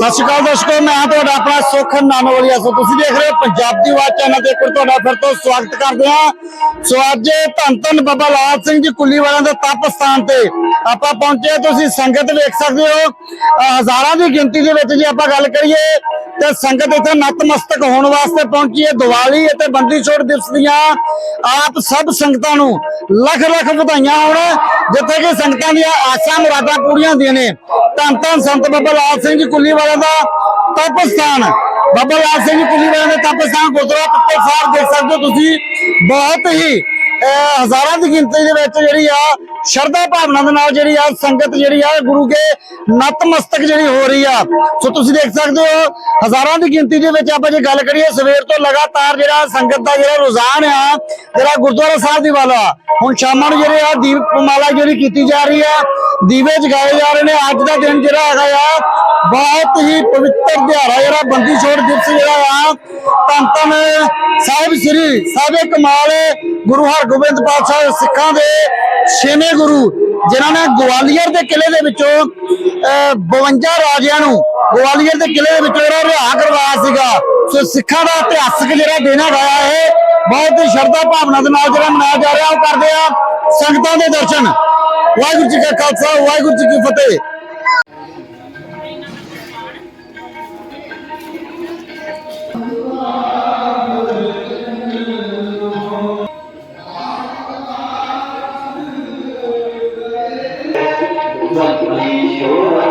ਸਤਿ ਸ਼੍ਰੀ ਅਕਾਲ ਦਰਸ਼ਕੋ ਮੈਂ ਤੁਹਾਡਾ ਆਪਣਾ ਸੁਖ ਨਾਨੋਵਾਲੀਆ। ਸੋ ਤੁਸੀਂ ਦੇਖ ਰਹੇ ਹੋ ਪੰਜਾਬ ਦੀ ਚੈਨਲ ਤੇ ਇੱਕ ਤੁਹਾਡਾ ਫਿਰ ਤੋਂ ਸਵਾਗਤ ਕਰਦੇ ਹਾਂ। ਸੋ ਅੱਜ ਧੰਨ ਧੰਨ ਬਾਬਾ ਲਾਲ ਸਿੰਘ ਜੀ ਕੁੱਲੀ ਵਾਲਿਆਂ ਦੇ ਤਪ ਸਥਾਨ ਤੇ ਆਪਾਂ ਪਹੁੰਚੇ ਤੁਸੀਂ ਸੰਗਤ ਵੇਖ ਸਕਦੇ ਹੋ। ਹਜ਼ਾਰਾਂ ਦੀ ਗਿਣਤੀ ਦੇ ਵਿੱਚ ਜੇ ਆਪਾਂ ਗੱਲ ਕਰੀਏ, ਤੇ ਸੰਗਤ ਇੱਥੇ ਨਤਮਸਤਕ ਹੋਣ ਵਾਸਤੇ ਪਹੁੰਚੀ ਹੈ। ਦੀਵਾਲੀ ਅਤੇ ਬੰਦੀ ਛੋੜ ਦਿਵਸ ਦੀਆਂ ਆਪ ਸਭ ਸੰਗਤਾਂ ਨੂੰ ਲੱਖ ਲੱਖ ਵਧਾਈਆਂ ਹੋਣ, ਜਿੱਥੇ ਕਿ ਸੰਗਤਾਂ ਦੀਆਂ ਆਸਾਂ ਮੁਰਾਦਾਂ ਪੂਰੀਆਂ ਹੁੰਦੀਆਂ ਨੇ। ਧੰਨ ਧੰਨ ਸੰਤ ਬਾਬਾ ਲਾਲ ਸਿੰਘ ਜੀ ਕੁੱਲੀ ਵਾਲਿਆਂ ਦਾ ਤਪ ਸਥਾਨ ਬਾਬਾ ਲਾਲ ਸਿੰਘ ਜੀ ਕੁੱਲੀ ਵਾਲਿਆਂ ਦਾ ਤਪ ਸਥਾਨ ਗੁਰਦੁਆਰਾ ਪੱਤੇ ਸਾਹਿਬ ਦੇਖ ਸਕਦੇ ਹੋ ਤੁਸੀਂ। ਬਹੁਤ ਹੀ ਹਜ਼ਾਰਾਂ ਦੀ ਗਿਣਤੀ ਦੇ ਵਿੱਚ ਜਿਹੜੀ ਆ, ਸ਼ਰਧਾ ਭਾਵਨਾ ਦੇ ਨਾਲ ਜਿਹੜੀ ਆ, ਸੰਗਤ ਜਿਹੜੀ ਆ ਗੁਰੂ ਕੇ ਨਤਮਸਤਕ ਜਿਹੜੀ ਹੋ ਰਹੀ ਆ। ਸੋ ਤੁਸੀਂ ਦੇਖ ਸਕਦੇ ਹੋ, ਹਜ਼ਾਰਾਂ ਦੀ ਗਿਣਤੀ ਦੇ ਵਿੱਚ ਆਪਾਂ ਜੇ ਗੱਲ ਕਰੀਏ, ਸਵੇਰ ਤੋਂ ਲਗਾਤਾਰ ਜਿਹੜਾ ਸੰਗਤ ਦਾ ਜਿਹੜਾ ਰੁਝਾਨ ਆ, ਜਿਹੜਾ ਗੁਰਦੁਆਰਾ ਸਾਹਿਬ ਦੀ ਵਾਲਾ, ਹੁਣ ਸ਼ਾਮਾਂ ਨੂੰ ਜਿਹੜੇ ਆ ਦੀਪ ਮਾਲਾ ਜਿਹੜੀ ਕੀਤੀ ਜਾ ਰਹੀ ਆ, ਦੀਵੇ ਜਗਾਏ ਜਾ ਰਹੇ ਨੇ, ਅੱਜ ਦਾ ਦਿਨ ਜਿਹੜਾ ਹੈਗਾ ਆ, ਬਹੁਤ ਹੀ ਪਵਿੱਤਰ ਦਿਹਾੜਾ ਜਿਹੜਾ, ਬੰਦੀ ਛੋੜ ਦਿਵਸ ਜਿਹੜਾ ਆ ਧੰਨ ਸਾਹਿਬ ਸ੍ਰੀ ਸਾਹਿਬੇ ਕਮਾਲ, ਗੁਰੂ ਹਰਗੋਬਿੰਦ ਪਾਤਸ਼ਾਹ ਸਿੱਖਾਂ ਦੇ ਛੇਵੇਂ ਗੁਰੂ, ਜਿਨ੍ਹਾਂ ਨੇ ਗਵਾਲੀਅਰ ਦੇ ਕਿਲੇ ਦੇ ਵਿੱਚੋਂ 52 ਰਾਜਿਆਂ ਨੂੰ ਗਵਾਲੀਅਰ ਦੇ ਕਿਲੇ ਦੇ ਵਿੱਚੋਂ ਜਿਹੜਾ ਰਿਹਾ ਕਰਵਾਇਆ ਸੀਗਾ, ਸੋ ਸਿੱਖਾਂ ਦਾ ਇਤਿਹਾਸਕ ਜਿਹੜਾ ਦਿਨ ਹੈਗਾ ਇਹ ਬਹੁਤ ਸ਼ਰਧਾ ਭਾਵਨਾ ਦੇ ਨਾਲ ਜਿਹੜਾ ਮਨਾਇਆ ਜਾ ਰਿਹਾ, ਉਹ ਕਰਦੇ ਆ ਸੰਗਤਾਂ ਦੇ ਦਰਸ਼ਨ। ਵਾਹਿਗੁਰੂ ਜੀ ਕਾ ਖਾਲਸਾ, ਵਾਹਿਗੁਰੂ ਜੀ ਕੀ ਫਤਿਹ। وَالْمَيْسُورَ